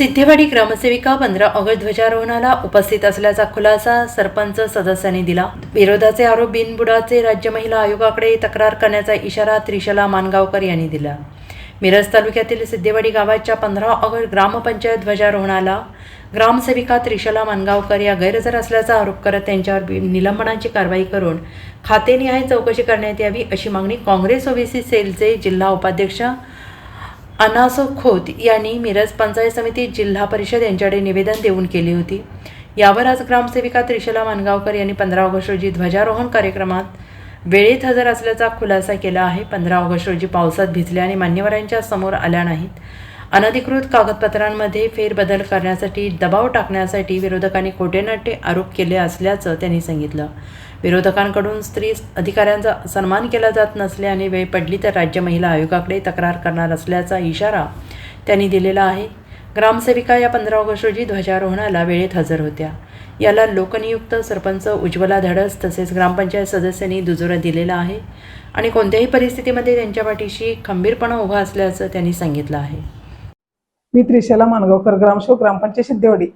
सिद्धेवाडी ग्रामसेविका पंधरा ऑगस्ट ध्वजारोहणाला उपस्थित असल्याचा खुलासा सरपंच सदस्यांनी दिला. विरोधाचे आरोप बिनबुडाचे राज्य महिला आयोगाकडे तक्रार करण्याचा इशारा त्रिशला मानगावकर यांनी दिला. मिरज तालुक्यातील सिद्धेवाडी गावाच्या पंधरा ऑगस्ट ग्रामपंचायत ध्वजारोहणाला ग्रामसेविका त्रिशला मानगावकर या गैरहजर असल्याचा आरोप करत त्यांच्यावर निलंबनाची कारवाई करून खातेनिहाय चौकशी करण्यात यावी अशी मागणी काँग्रेस ओबीसी सेलचे जिल्हा उपाध्यक्ष अनासो खोत यांनी मिरज पंचायत समिती जिल्हा परिषद यांच्याकडे निवेदन देऊन केली होती. यावर आज ग्रामसेविका त्रिशला मानगावकर यांनी पंधरा ऑगस्ट रोजी ध्वजारोहण कार्यक्रमात वेळेत हजर असल्याचा खुलासा केला आहे. पंधरा ऑगस्ट रोजी पावसात भिजल्या आणि मान्यवरांच्या समोर आल्या नाहीत. अनधिकृत कागदपत्रांमध्ये फेरबदल करण्यासाठी दबाव टाकण्यासाठी विरोधकांनी खोटेनाटे आरोप केले असल्याचं त्यांनी सांगितलं. विरोधकांकडून स्त्री अधिकाऱ्यांचा सन्मान केला जात नसल्याने वेळ पडली तर राज्य महिला आयोगाकडे तक्रार करणार असल्याचा इशारा त्यांनी दिलेला आहे. ग्रामसेविका या पंधरा ऑगस्ट रोजी ध्वजारोहणाला वेळेत हजर होत्या. याला लोकनियुक्त सरपंच उज्ज्वला धडस तसेच ग्रामपंचायत सदस्यांनी दुजोरा दिलेला आहे आणि कोणत्याही परिस्थितीमध्ये त्यांच्या पाठीशी खंबीरपणा उभा असल्याचं त्यांनी सांगितलं आहे. मी त्रिशला मानगावकर ग्रामसेवक ग्रामपंचायत सिद्धेवाडी.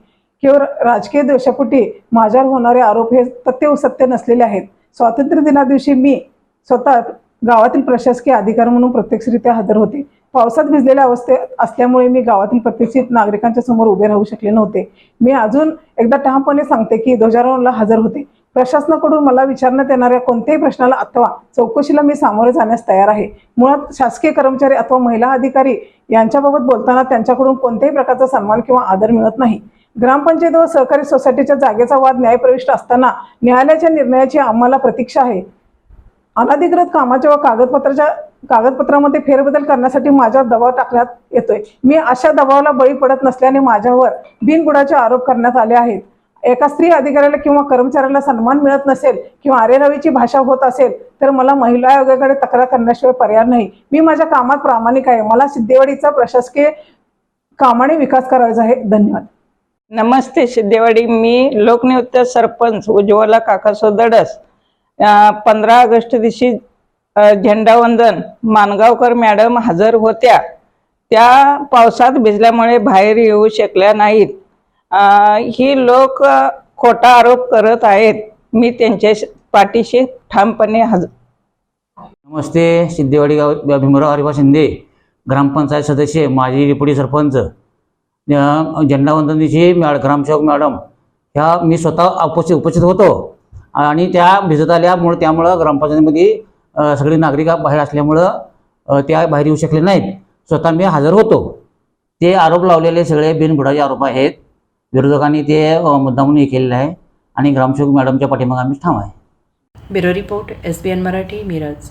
केवळ राजकीय द्वेषापोटी माझ्यावर होणारे आरोप हे तथ्य सत्य नसलेले आहेत. स्वातंत्र्य दिना दिवशी मी स्वतः गावातील प्रशासकीय अधिकार म्हणून प्रत्यक्षरित्या हजर होते. पावसात भिजलेल्या अवस्थेत असल्यामुळे मी गावातील प्रतिष्ठित नागरिकांच्या समोर उभे राहू शकले नव्हते. मी अजून एकदा ठामपणे सांगते की ध्वजारोहणला हजर होते. प्रशासनाकडून मला विचारण्यात येणाऱ्या कोणत्याही प्रश्नाला अथवा चौकशीला मी सामोरे जाण्यास तयार आहे. मुळात शासकीय कर्मचारी अथवा महिला अधिकारी यांच्याबाबत बोलताना त्यांच्याकडून कोणत्याही प्रकारचा सन्मान किंवा आदर मिळत नाही. ग्रामपंचायत व सहकारी सोसायटीच्या जागेचा वाद न्यायप्रविष्ट असताना न्यायालयाच्या निर्णयाची आम्हाला प्रतीक्षा आहे. अनधिकृत कामाच्या व कागदपत्राच्या कागदपत्रामध्ये फेरबदल करण्यासाठी माझ्यावर दबाव टाकण्यात येतोय. मी अशा दबावाला बळी पडत नसल्याने माझ्यावर बिनबुडाचे आरोप करण्यात आले आहेत. एका स्त्री अधिकाऱ्याला किंवा कर्मचाऱ्याला सन्मान मिळत नसेल किंवा आरेरावीची भाषा होत असेल तर मला महिला आयोगाकडे तक्रार करण्याशिवाय पर्याय नाही. मी माझ्या कामात प्रामाणिक आहे. मला सिद्धेवाडीचा प्रशासकीय कामाने विकास करायचा आहे. धन्यवाद. नमस्ते सिद्धेवाडी मी लोकनियुक्त सरपंच उज्ज्वला काकासो दडस पंधरा ऑगस्ट दिवशी झेंडावंदन मानगावकर मॅडम हजर होत्या. त्या पावसात भिजल्यामुळे बाहेर येऊ शकल्या नाहीत. ही लोक खोटा आरोप करत आहेत. मी त्यांच्या पाठीशी ठामपणे हज नमस्ते सिद्धेवाडी गाव भीमराव हरिभा शिंदे. ग्रामपंचायत सदस्य माजी डेप्युटी सरपंच. झेंडावंदनीची मॅड ग्रामसेवक मॅडम ह्या मी स्वतः उपस्थित उपस्थित होतो. आणि त्या भिजत आल्यामुळे त्यामुळं ग्रामपंचायतीमध्ये सगळे नागरिक बाहेर असल्यामुळं त्या बाहेर येऊ शकले नाहीत. स्वतः मी हजर होतो. ते आरोप लावलेले सगळे बिनबुडाचे आरोप आहेत. विरोधकांनी ते मुद्दामून हे केलेलं आहे. आणि ग्रामसेवक मॅडमच्या पाठीमागे आम्ही ठाम आहे. Bureau report S B N Marathi Miraj.